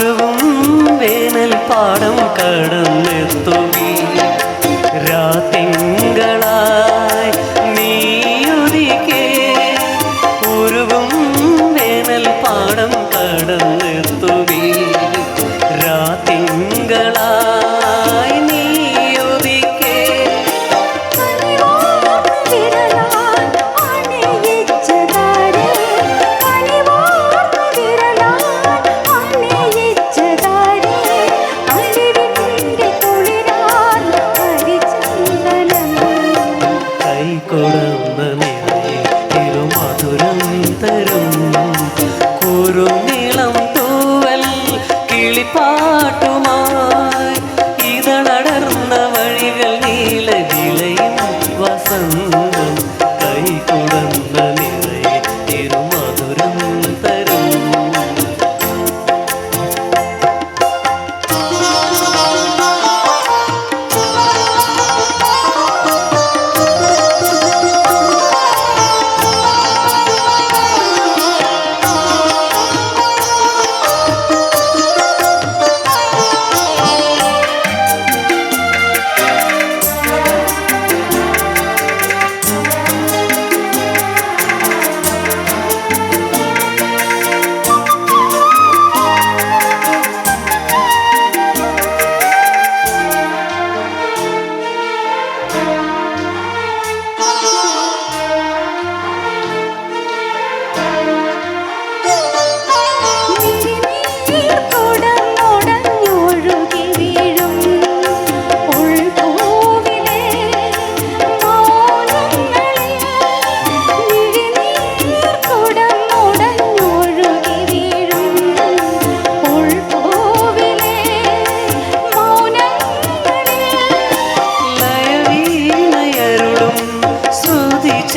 ഉരുവും വേനൽ പാടം കടന്നെത്തുമീ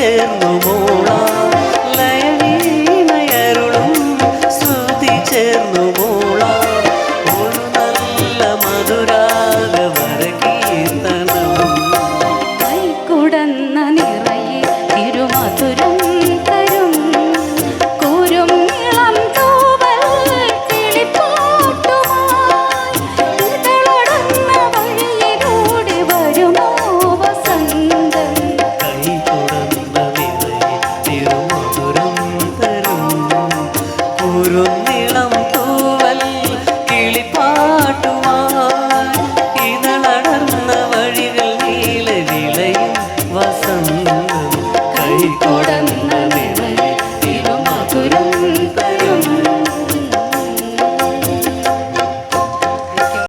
eterno ചന്ദമേ